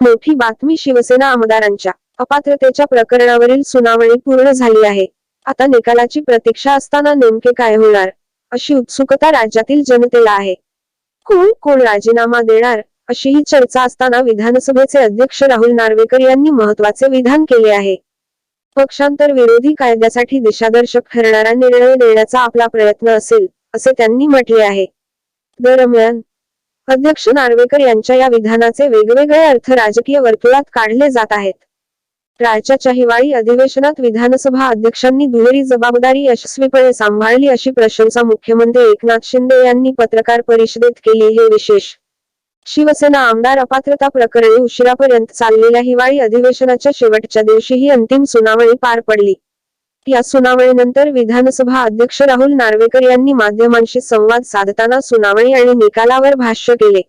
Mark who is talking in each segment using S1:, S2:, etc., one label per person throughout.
S1: मोठी बातमी शिवसेना आमदारांच्या अपात्रतेच्या प्रकरणावरील सुनावणी पूर्ण झाली आहे. आता निकालाची प्रतीक्षा असताना नेमके काय होणार अशी उत्सुकता राज्यातील जनतेला आहे. कोण कोण राजीनामा देणार अशी ही चर्चा असताना विधानसभेचे अध्यक्ष राहुल नार्वेकर यांनी महत्त्वाचे विधान केले आहे. पक्षांतर विरोधी कायद्यासाठी दिशादर्शक ठरणारा निर्णय देण्याचा आपला प्रयत्न असेल असे त्यांनी म्हटले आहे. दरम्यान अध्यक्ष नार्वेकर यांच्या या विधानाचे वेगवेगळे अर्थ राजकीय वर्तुळात काढले जात आहेत. राज्याच्या हिवाळी अधिवेशनात विधानसभा अध्यक्षांनी दुहेरी जबाबदारी यशस्वीपणे सांभाळली अशी प्रशंसा मुख्यमंत्री एकनाथ शिंदे यांनी पत्रकार परिषदेत केली. हे विशेष शिवसेना आमदार अपात्रता प्रकरणी उशिरापर्यंत चाललेल्या हिवाळी अधिवेशनाच्या शेवटच्या दिवशी ही अंतिम सुनावणी पार पडली. या सुनावणीनंतर विधानसभा अध्यक्ष राहुल नार्वेकर यांनी माध्यमांशी संवाद साधताना सुनावणी आणि निकालावर भाष्य केले.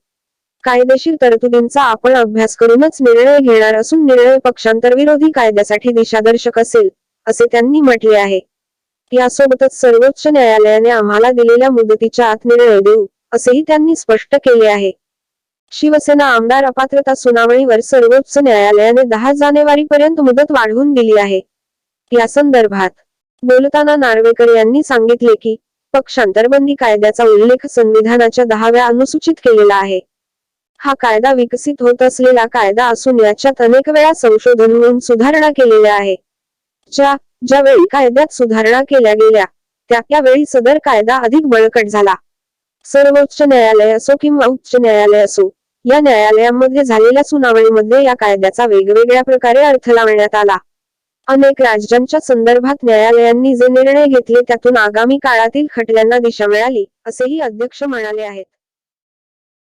S1: कायदेशीर तरतुदींचा आपण अभ्यास करूनच निर्णय घेणार असून निर्णय पक्षांतर विरोधी कायद्यासाठी दिशादर्शक असेल असे त्यांनी म्हटले आहे. यासोबतच सर्वोच्च न्यायालयाने आम्हाला दिलेल्या मुदतीच्या आत निर्णय देऊ असेही त्यांनी स्पष्ट केले आहे. शिवसेना आमदार अपात्रता सुनावणीवर सर्वोच्च न्यायालयाने दहा जानेवारी पर्यंत मुदत वाढवून दिली आहे. या संदर्भात बोलताना नार्वेकर यांनी सांगितले की पक्षांतरबंदी कायद्याचा उल्लेख संविधानाच्या दहाव्या अनुसूचित केलेला आहे. हा कायदा विकसित होत असलेला कायदा असून याच्यात अनेक वेळा संशोधन होऊन सुधारणा केलेल्या आहे. ज्या ज्यावेळी कायद्यात सुधारणा केल्या गेल्या त्या त्यावेळी सदर कायदा अधिक बळकट झाला. सर्वोच्च न्यायालय असो किंवा उच्च न्यायालय असो या न्यायालयांमध्ये झालेल्या सुनावणीमध्ये या कायद्याचा वेगवेगळ्या प्रकारे अर्थ लावण्यात आला. अनेक राज्यांच्या संदर्भात न्यायालयांनी जे निर्णय घेतले त्यातून आगामी काळातील खटल्यांना दिशा मिळाली असेही अध्यक्ष म्हणाले आहेत.